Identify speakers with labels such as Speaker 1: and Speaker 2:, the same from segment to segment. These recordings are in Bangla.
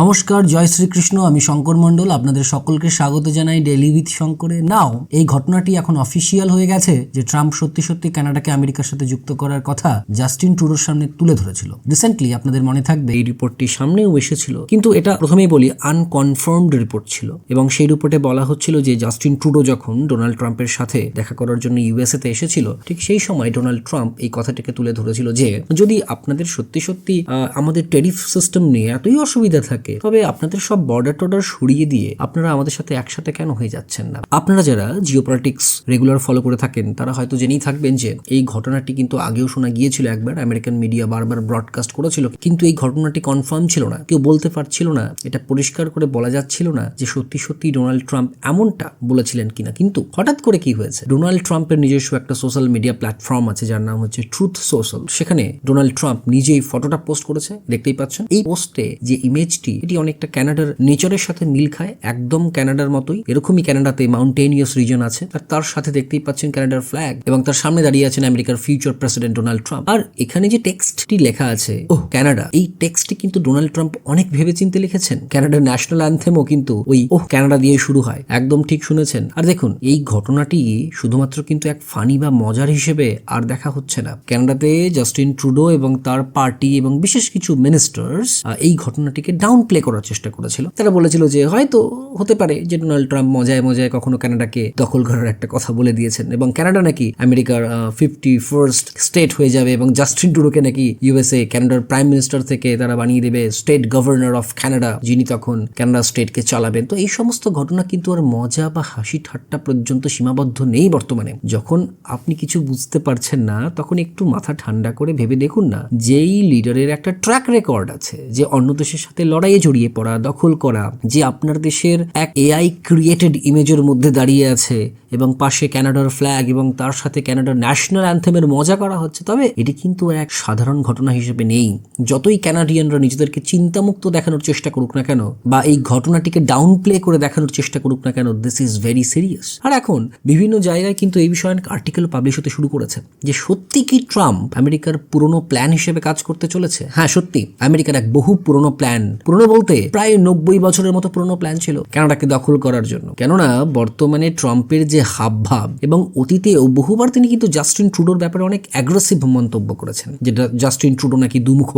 Speaker 1: নমস্কার, জয় শ্রীকৃষ্ণ, আমি শঙ্কর মণ্ডল, আপনাদের সকলকে স্বাগত জানাই ডেলি উইথ শঙ্করে। নাও এই ঘটনাটি এখন অফিসিয়াল হয়ে গেছে যে ট্রাম্প সত্যি সত্যি কানাডাকে আমেরিকার সাথে যুক্ত করার কথা জাস্টিন ট্রুডোর সামনে তুলে ধরেছিল। রিসেন্টলি আপনাদের মনে থাকবে, এই রিপোর্টটি সামনেও এসেছিল, কিন্তু এটা প্রথমেই বলি আনকনফার্মড রিপোর্ট ছিল। এবং সেই রিপোর্টে বলা হচ্ছিল যে জাস্টিন ট্রুডো যখন ডোনাল্ড ট্রাম্পের সাথে দেখা করার জন্য ইউএসএ তে এসেছিল, ঠিক সেই সময় ডোনাল্ড ট্রাম্প এই কথাটিকে তুলে ধরেছিল যে, যদি আপনাদের সত্যি সত্যি আমাদের টেরিফ সিস্টেম নিয়ে এতই অসুবিধা থাকে তবে আপনাদের সব বর্ডার টর্ডার সরিয়ে দিয়ে আপনারা আমাদের সাথে একসাথে কেন হয়ে যাচ্ছেন না? আপনারা যারা জিওপলিটিক্স রেগুলার ফলো করে থাকেন, তারা হয়তো জেনেই থাকবেন যে এই ঘটনাটি কিন্তু আগেও শোনা গিয়েছিল একবার আমেরিকান মিডিয়া বারবার ব্রডকাস্ট করেছিল। কিন্তু এই ঘটনাটি কনফার্ম ছিল না। কেউ বলতে পারছিল না, এটা পরিষ্কার করে বলা যাচ্ছিল না যে সত্যি সত্যি ডোনাল্ড ট্রাম্প এমনটা বলেছিলেন কিনা। কিন্তু হঠাৎ করে কি হয়েছে? ডোনাল্ড ট্রাম্পের নিজস্ব একটা সোশ্যাল মিডিয়া প্ল্যাটফর্ম আছে, যার নাম হচ্ছে ট্রুথ সোশ্যাল সেখানে ডোনাল্ড ট্রাম্প নিজেই ফটোটা পোস্ট করেছে, দেখতেই পাচ্ছেন। এই পোস্টে যে ইমেজটি এটি অনেকটা কানাডার নেচারের সাথে মিল খায়, একদম কানাডার মতোই। এরকমই কানাডাতে মাউন্টেনিয়াস রিজন আছে। আর তার সাথে দেখতেই পাচ্ছেন কানাডার ফ্ল্যাগ এবং তার সামনে দাঁড়িয়ে আছেন আমেরিকার ফিউচার প্রেসিডেন্ট ডোনাল্ড ট্রাম্প আর এখানে যে টেক্সটটি লেখা আছে ও কানাডা এই টেক্সটটি কিন্তু ডোনাল্ড ট্রাম্প অনেক ভেবেচিন্তে লিখেছেন। কানাডার ন্যাশনাল অ্যান্থেমও কিন্তু ওই ও কানাডা দিয়ে শুরু হয়। একদম ঠিক শুনেছেন। আর দেখুন, এই ঘটনাটি শুধুমাত্র কিন্তু এক ফানি বা মজার হিসেবে আর দেখা হচ্ছে না। কানাডাতে জাস্টিন ট্রুডো এবং তার পার্টি এবং বিশেষ কিছু মিনিস্টার্স এই ঘটনাটিকে ডাউন প্লে করার চেষ্টা করেছিল। তারা বলেছিল যে হয়তো হতে পারে যে ডোনাল্ড ট্রাম্প মজায় মজায় কখনো কানাডাকে দখল করার একটা কথা বলে দিয়েছেন এবং কানাডা নাকি আমেরিকার ফিফটি ফার্স্ট স্টেট হয়ে যাবে এবং জাস্টিন ট্রুডোকে নাকি ইউএসএ কানাডার প্রাইম মিনিস্টার থেকে তারা বানিয়ে দেবে স্টেট গভর্নর অফ কানাডা যিনি তখন কানাডা স্টেটকে চালাবেন। তো এই সমস্ত ঘটনা কিন্তু আর মজা বা হাসি ঠাট্টা পর্যন্ত সীমাবদ্ধ নেই বর্তমানে। যখন আপনি কিছু বুঝতে পারছেন না, তখন একটু মাথা ঠান্ডা করে ভেবে দেখুন না, যেই লিডারের একটা ট্র্যাক রেকর্ড আছে, যে অন্য দেশের সাথে লড়াইয়ে জড়িয়ে পড়া, দখল করা, যে আপনার দেশের এক এআই ক্রিয়েটেড ইমেজের মধ্যে দাঁড়িয়ে আছে এবং পাশে ক্যানাডার ফ্ল্যাগ এবং তার সাথে ক্যানাডার ন্যাশনাল অ্যান্থেমের মজা করা হচ্ছে, তবে এটি কিন্তু এক সাধারণ ঘটনা হিসেবে নেই। যতই কানাডিয়ানরা নিজেদেরকে চিন্তামুক্ত দেখানোর চেষ্টা করুক না কেন বা এই ঘটনাটিকে ডাউন প্লে করে দেখানোর চেষ্টা করুক না কেন দিস ইজ ভেরি সিরিয়াস আর এখন বিভিন্ন জায়গায় কিন্তু এই বিষয়ে আর্টিকেল পাবলিশ হতে শুরু করেছে, যে সত্যি কি ট্রাম্প আমেরিকার পুরনো প্ল্যান হিসেবে কাজ করতে চলেছে? হ্যাঁ সত্যি, আমেরিকার এক বহু পুরনো প্ল্যান পুরনো বলতে প্রায় নব্বই বছরের মতো পুরনো প্ল্যান ছিল কানাডাকে দখল করার জন্য। কেননা বর্তমানে ট্রাম্পের যে হাবভাব এবং অতীতেও বহুবার তিনি কিন্তু জাস্টিন ট্রুডোর ব্যাপারে অনেক অ্যাগ্রেসিভ মন্তব্য করেছেন। যেটা জাস্টিন ট্রুডো নাকি দুমুখ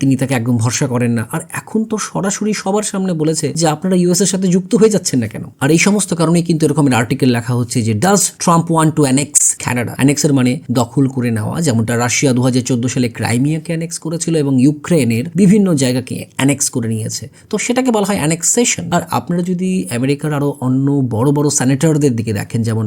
Speaker 1: তিনি তাকে একদম ভরসা করেন না। আর এখন তো সরাসরি সবার সামনে বলেছে যে আপনারা ইউএস এর সাথে যুক্ত হয়ে যাচ্ছেন না কেন? আর এই সমস্ত কারণেই কিন্তু এরকমের আর্টিকেল লেখা হচ্ছে যে does Trump want to annex Canada অ্যানেক্সের মানে দখল করে নেওয়া, যেমনটা রাশিয়া দু হাজার চোদ্দ সালে ক্রাইমিয়াকে অ্যানেক্স করেছিল এবং ইউক্রেনের বিভিন্ন জায়গাকে অ্যানেক্স করে নিয়েছে তো সেটাকে বলা হয় অ্যানেক্সেশন আর আপনারা যদি আমেরিকার আরও অন্য বড় বড় সেনেটরদের দিকে দেখেন, যেমন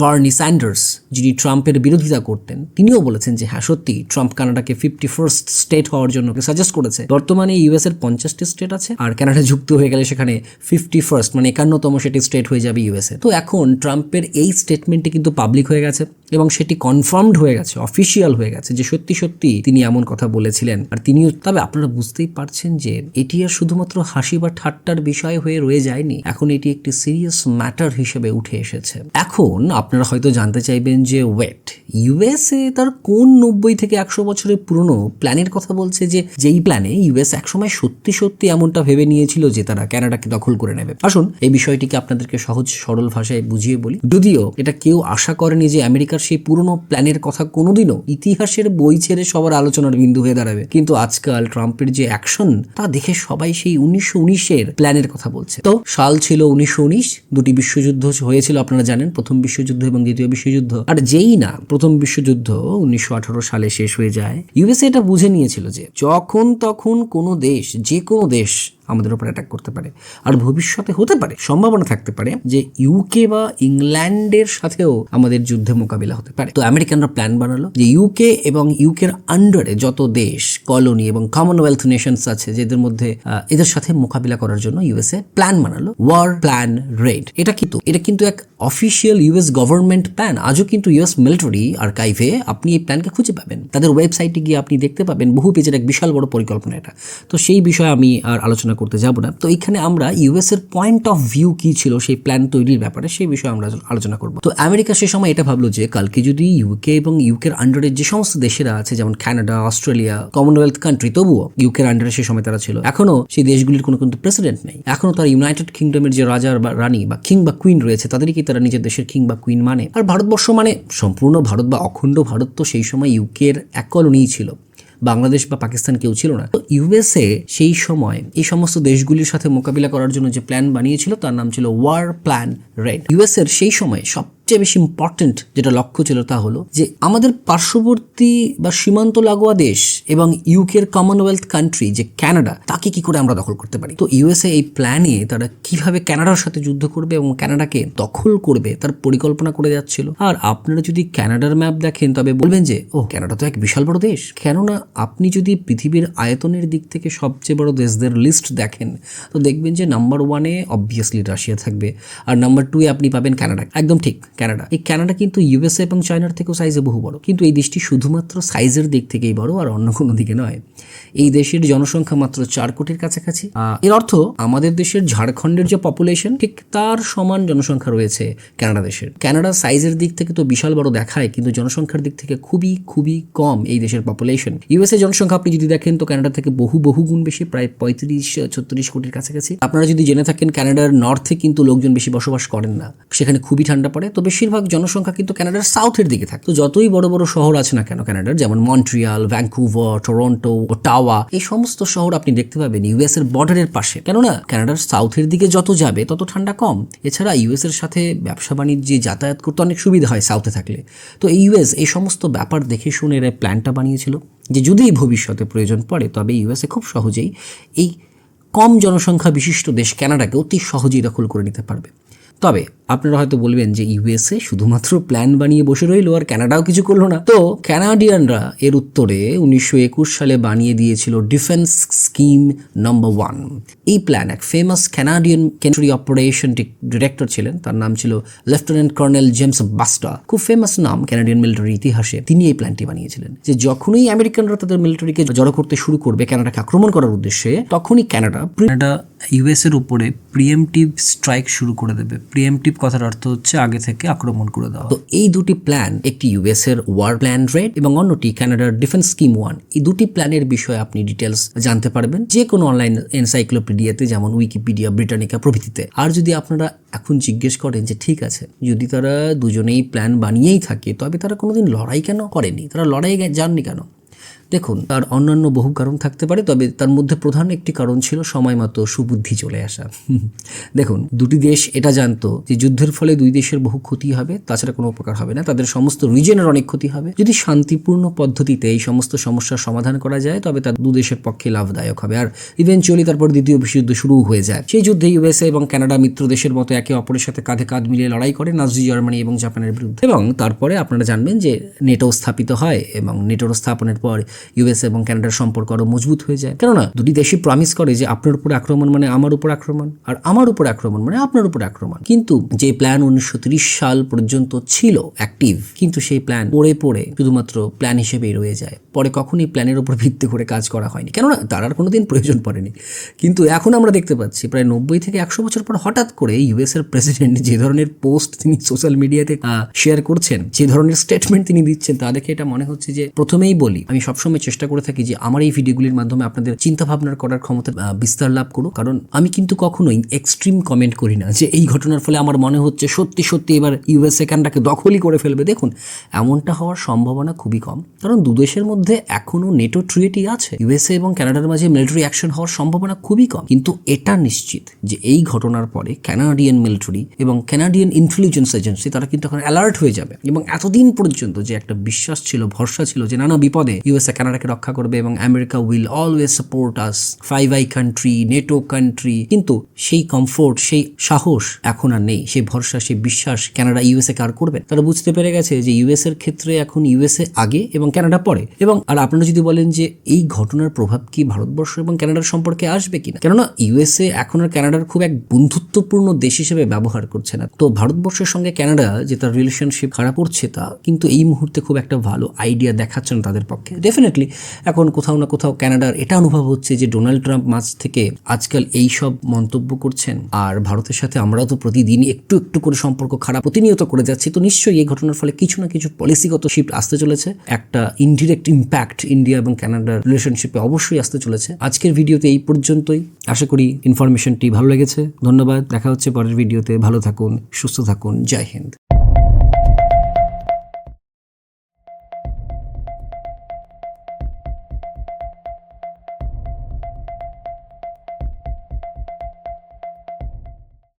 Speaker 1: ভার্নি স্যান্ডার্স যিনি ট্রাম্পের বিরোধিতা করতেন, তিনিও বলেছেন যে হ্যাঁ সত্যি, ট্রাম্প কানাডাকে ফিফটি ফার্স্ট স্টেট হওয়ার জন্য সাজেস্ট করেছে। বর্তমানে ইউএস এর পঞ্চাশটি স্টেট আছে, আর কানাডা যুক্ত হয়ে গেলে সেখানে ফিফটি ফার্স্ট মানে একান্নতম সেটি স্টেট হয়ে যাবে ইউএসএ তো এখন ট্রাম্পের এই স্টেটমেন্টটি কিন্তু পাবলিক হয়ে গেছে। এবং সেটি কনফার্মড হয়ে গেছে অফিসিয়াল হয়ে গেছে যে সত্যি সত্যি তিনি এমন কথা বলেছিলেন। আর তিনিও, তবে আপনারা বুঝতেই পারছেন যে এটি আর শুধুমাত্র হাসি বা ঠাট্টার বিষয় হয়ে রয়ে যায়নি, এখন এটি একটি সিরিয়াস ম্যাটার হিসেবে উঠে এসেছে। এখন আপনারা হয়তো জানতে চাইবেন যে ওয়েট ইউএসএ তার কোন নব্বই থেকে একশো বছরের পুরনো প্ল্যানের কথা বলছে যে, যেই প্ল্যানে ইউএস একসময় সত্যি সত্যি এমনটা ভেবে নিয়েছিল যে তারা কানাডাকে দখল করে নেবে। আসুন, এই বিষয়টিকে আপনাদেরকে সহজ সরল ভাষায় বুঝিয়ে বলি। যদিও এটা কেউ আশা করেনি যে আমেরিকার সেই পুরনো প্ল্যানের কথা কোনোদিনও ইতিহাসের বই ছেড়ে সবার আলোচনার বিন্দু হয়ে দাঁড়াবে। কিন্তু আজকাল ট্রাম্পের যে অ্যাকশন, তা দেখে সবাই সেই উনিশশো উনিশের প্ল্যানের কথা বলছে। তো সাল ছিল উনিশশো উনিশ, দুটি বিশ্বযুদ্ধ হয়েছিল, আপনারা জানেন, প্রথম বিশ্বযুদ্ধ এবং দ্বিতীয় বিশ্বযুদ্ধ। আর যেই না, প্রথম বিশ্বযুদ্ধ উনিশশো আঠারো সালে শেষ হয়ে যায়। ইউএসএ এটা বুঝে নিয়েছিল যে যখন তখন কোনো দেশ, যে কোনো দেশ আমাদের উপর অ্যাটাক করতে পারে। আর ভবিষ্যতে হতে পারে, সম্ভাবনা থাকতে পারে যে ইউকে বা ইংল্যান্ডের সাথেও আমাদের যুদ্ধে মোকাবিলা হতে পারে। তো আমেরিকানরা প্ল্যান বানালো যে ইউকে এবং ইউকের আন্ডারে যত দেশ কলোনি এবং কমনওয়েলথ নেশনস আছে, যেদের মধ্যে এদের সাথে মোকাবিলা করার জন্য ইউএসএ প্ল্যান বানালো ওয়ার প্ল্যান রেড এটা কিন্তু এটা কিন্তু এক অফিসিয়াল ইউএস গভর্নমেন্ট প্ল্যান আজও কিন্তু ইউএস মিলিটারি আর্কাইভে আপনি এই প্ল্যানকে খুঁজে পাবেন। তাদের ওয়েবসাইটে গিয়ে আপনি দেখতে পাবেন, বহু পেজের এক বিশাল বড় পরিকল্পনা এটা। তো সেই বিষয়ে আমি আর আলোচনা আলোচনা করতে যাব না। তো এখানে আমরা ইউএস এর পয়েন্ট অফ ভিউ কি ছিল, সেই প্ল্যান তৈরির ব্যাপারে সেই বিষয়ে আমরা আলোচনা করব। তো আমেরিকা সে সময় এটা ভাবলো যে কালকে যদি ইউকে এবং ইউকের আন্ডারে যে সমস্ত দেশেরা আছে, যেমন কানাডা অস্ট্রেলিয়া কমনওয়েলথ কান্ট্রি তবুও ইউকের আন্ডারে সে সময় তারা ছিল। এখনও সেই দেশগুলির কোনো কিন্তু প্রেসিডেন্ট নেই। এখনও তার ইউনাইটেড কিংডমের যে রাজা বা রানী বা কিং বা কুইন রয়েছে তাদেরকে তারা নিজের দেশের কিং বা কুইন মানে। আর ভারতবর্ষ মানে সম্পূর্ণ ভারত বা অখণ্ড ভারত তো সেই সময় ইউকের এক কলোনিই ছিল। বাংলাদেশ বা পাকিস্তান কেউ ছিল না। তো ইউএসএ সেই সময় এই সমস্ত দেশগুলির সাথে মোকাবিলা করার জন্য যে প্ল্যান বানিয়েছিল, তার নাম ছিল ওয়ার প্ল্যান রেড ইউএস এর সেই সময় সবচেয়ে বেশি ইম্পর্টেন্ট যেটা লক্ষ্য ছিল তা হলো যে আমাদের পার্শ্ববর্তী বা সীমান্ত লাগোয়া দেশ এবং ইউকের কমনওয়েলথ কান্ট্রি যে ক্যানাডা তাকে কি করে আমরা দখল করতে পারি? তো ইউএসএ এই প্ল্যানে তারা কীভাবে কানাডার সাথে যুদ্ধ করবে এবং কানাডাকে দখল করবে তার পরিকল্পনা করে যাচ্ছিল। আর আপনারা যদি ক্যানাডার ম্যাপ দেখেন, তবে বলবেন যে ও কানাডা তো এক বিশাল বড় দেশ। কেননা আপনি যদি পৃথিবীর আয়তনের দিক থেকে সবচেয়ে বড় দেশদের লিস্ট দেখেন, তো দেখবেন যে নাম্বার ওয়ানে অবভিয়াসলি রাশিয়া থাকবে। আর নাম্বার টুয়ে আপনি পাবেন কানাডা একদম ঠিক। কানাডা এই কানাডা কিন্তু ইউএসএ এবং চায়নার থেকেও সাইজে বহু বড়। কিন্তু এই দেশটি শুধুমাত্র সাইজের দিক থেকেই বড় আর অন্য কোনো দিকে নয়। এই দেশের জনসংখ্যা মাত্র চার কোটির কাছাকাছি। এর অর্থ আমাদের দেশের ঝাড়খণ্ডের যে পপুলেশন ঠিক তার সমান জনসংখ্যা রয়েছে কানাডা দেশের। কানাডা সাইজের দিক থেকে তো বিশাল বড় দেখায়, কিন্তু জনসংখ্যার দিক থেকে খুবই খুবই কম এই দেশের পপুলেশন ইউএসএ জনসংখ্যা আপনি যদি দেখেন, তো কানাডা থেকে বহু বহু গুণ বেশি, প্রায় পঁয়ত্রিশ, ছত্রিশ কোটির কাছাকাছি। আপনারা যদি জেনে থাকেন কানাডার নর্থে কিন্তু লোকজন বেশি বসবাস করেন না। সেখানে খুবই ঠান্ডা পড়ে। তো বেশিরভাগ জনসংখ্যা কিন্তু কানাডার সাউথের দিকে থাকে। তো যতই বড় বড় শহর আছে না কেন কানাডার, যেমন মন্ট্রিয়াল ভ্যাঙ্কুভার টরন্টো টাওয়া এই সমস্ত শহর আপনি দেখতে পাবেন ইউএস এর বর্ডারের পাশে। কেননা কানাডার সাউথের দিকে যত যাবে, তত ঠান্ডা কম। এছাড়া ইউএস এর সাথে ব্যবসা বাণিজ্যে যাতায়াত করতে অনেক সুবিধা হয় সাউথে থাকলে। তো ইউএস, এই সমস্ত ব্যাপার দেখে শুনে এরা প্ল্যানটা বানিয়েছিল যে যদি ভবিষ্যতে প্রয়োজন পড়ে, তবে ইউএসএ খুব সহজেই এই কম জনসংখ্যা বিশিষ্ট দেশ কানাডাকে অতি সহজেই দখল করে নিতে পারবে। তবে আপনারা হয়তো বলবেন যে ইউএসএ শুধুমাত্র প্ল্যান বানিয়ে বসে রইল আর ক্যানাডাও কিছু করল না। তো ক্যানাডিয়ানরা এর উত্তরে উনিশশো একুশ সালে বানিয়ে দিয়েছিল ডিফেন্স স্কিম নম্বর ওয়ান। এই প্ল্যান, এক famous Canadian country operation director ছিলেন, তার নাম ছিল লেফটেন্যান্ট কর্নেল জেমস বাস্টা খুব ফেমাস নাম ক্যানাডিয়ান মিলিটারি ইতিহাসে। তিনি এই প্ল্যানটি বানিয়েছিলেন যে যখনই আমেরিকানরা তাদের মিলিটারিকে জড়ো করতে শুরু করবে কানাডাকে আক্রমণ করার উদ্দেশ্যে, তখনই কানাডা কানাডা ইউএস এর উপরে প্রিএমটিভ স্ট্রাইক শুরু করে দেবে। প্রিএমটিভ কথার অর্থ হচ্ছে আগে থেকে আক্রমণ করে দেওয়া। তো এই দুটি প্ল্যান একটি ইউএস এর ওয়ার প্ল্যান রেড এবং অন্যটি কানাডার ডিফেন্স স্কিম ওয়ান এই দুটি প্ল্যানের বিষয়ে আপনি ডিটেলস জানতে পারবেন যে কোনো অনলাইন এনসাইক্লোপিডিয়াতে যেমন উইকিপিডিয়া ব্রিটানিকা প্রভৃতিতে। আর যদি আপনারা এখন জিজ্ঞেস করেন যে ঠিক আছে, যদি তারা দুজনেই প্ল্যান বানিয়েই থাকে, তবে তারা কোনোদিন লড়াই কেন করেনি? তারা লড়াই যাননি কেন? দেখুন তার অন্যান্য বহু কারণ থাকতে পারে, তবে তার মধ্যে প্রধান একটি কারণ ছিল সময় মতো সুবুদ্ধি চলে আসা। দেখুন, দুটি দেশ এটা জানতো যে যুদ্ধের ফলে দুই দেশের বহু ক্ষতি হবে, তাছাড়া কোনো উপকার হবে না, তাদের সমস্ত রিজনের অনেক ক্ষতি হবে। যদি শান্তিপূর্ণ পদ্ধতিতে এই সমস্ত সমস্যার সমাধান করা যায়, তবে তা দু দেশের পক্ষে লাভদায়ক হবে। আর ইভেনচুয়ালি তারপর দ্বিতীয় বিশ্বযুদ্ধ শুরু হয়ে যায়। সেই যুদ্ধে ইউএসএ এবং কানাডা মিত্র দেশের মতো একে অপরের সাথে কাঁধে কাঁধ মিলিয়ে লড়াই করে নাজি জার্মানি এবং জাপানের বিরুদ্ধে। এবং তারপরে আপনারা জানবেন যে নেটো স্থাপিত হয় এবং নেটোর স্থাপনের পর ইউএস এবং কানাডার সম্পর্ক আরও মজবুত হয়ে যায়। কেননা দুটি দেশই প্রমিস করে যে আপনার উপর আক্রমণ মানে আমার উপর আক্রমণ আর আমার উপর আক্রমণ মানে আপনার উপর আক্রমণ। কিন্তু যে প্ল্যান উনিশশো সাল পর্যন্ত ছিল অ্যাক্টিভ কিন্তু সেই প্ল্যান পড়ে পড়ে শুধুমাত্র প্ল্যান হিসেবেই রয়ে যায়। পরে কখনই প্ল্যানের উপর ভিত্তি করে কাজ করা হয়নি। কেননা তার আর কোনোদিন প্রয়োজন পড়েনি। কিন্তু এখন আমরা দেখতে পাচ্ছি প্রায় নব্বই থেকে একশো বছর পর হঠাৎ করে ইউএস এর প্রেসিডেন্ট যে ধরনের পোস্ট তিনি সোশ্যাল মিডিয়াতে শেয়ার করছেন, যে ধরনের স্টেটমেন্ট তিনি দিচ্ছেন, তা দেখে এটা মনে হচ্ছে যে প্রথমেই বলি, আমি সবসময় চেষ্টা করে থাকি যে আমার এই ভিডিওগুলির মাধ্যমে আপনাদের চিন্তা ভাবনার করার ক্ষমতা বিস্তার লাভ করুক। কারণ আমি কিন্তু কখনোই এক্সট্রিম কমেন্ট করি না যে এই ঘটনার ফলে আমার মনে হচ্ছে সত্যি সত্যি এবার ইউএসএ কানাডাকে দখলই করে ফেলবে। দেখুন, এমনটা হওয়ার সম্ভাবনা খুবই কম। কারণ দু দেশের মধ্যে এখনও নেটো ট্রিয়েটি আছে। ইউএসএ এবং কানাডার মাঝে মিলিটারি অ্যাকশন হওয়ার সম্ভাবনা খুবই কম। কিন্তু এটা নিশ্চিত যে এই ঘটনার পরে ক্যানাডিয়ান মিলিটারি এবং ক্যানাডিয়ান ইন্টেলিজেন্স এজেন্সি তারা কিন্তু এখন অ্যালার্ট হয়ে যাবে। এবং এতদিন পর্যন্ত যে একটা বিশ্বাস ছিল, ভরসা ছিল যে নানা বিপদে ইউএসএ কানাডাকে রক্ষা করবে এবং America will always support us five eye country NATO country কিন্তু সেই কমফোর্ট সেই সাহস এখন আর নেই, সেই ভরসা, সেই বিশ্বাস কানাডা ইউএসএ কার করবে তারা বুঝতে পেরে গেছে যে ইউএস এর ক্ষেত্রে এখন ইউএসএ আগে এবং কানাডা পরে। এবং আর আপনারা যদি বলেন যে এই ঘটনার প্রভাব কি ভারতবর্ষ এবং কানাডার সম্পর্কে আসবে কিনা? কেননা ইউএসএ এখন আর কানাডার খুব এক বন্ধুত্বপূর্ণ দেশ হিসেবে ব্যবহার করছে না। তো ভারতবর্ষের সঙ্গে কানাডা যে তার রিলেশনশিপ খারাপ করছে তা, কিন্তু এই মুহূর্তে খুব একটা ভালো আইডিয়া দেখাচ্ছে না তাদের পক্ষে। ডেফিনেটলি ডেফিনেটলি এখন কোথাও না কোথাও কানাডার এটা অনুভব হচ্ছে যে ডোনাল্ড ট্রাম্প মাঝ থেকে আজকাল এই সব মন্তব্য করছেন। আর ভারতের সাথে আমরাও তো প্রতিদিনই একটু একটু করে সম্পর্ক খারাপ প্রতিনিয়ত করে যাচ্ছি। তো নিশ্চয়ই এই ঘটনার ফলে কিছু না কিছু পলিসিগত শিফট আসতে চলেছে। একটা ইনডিরেক্ট ইম্প্যাক্ট ইন্ডিয়া এবং কানাডার রিলেশনশিপে অবশ্যই আসতে চলেছে। আজকের ভিডিওতে এই পর্যন্তই। আশা করি ইনফরমেশনটি ভালো লেগেছে। ধন্যবাদ। দেখা হচ্ছে পরের ভিডিওতে। ভালো থাকুন, সুস্থ থাকুন। জয় হিন্দ।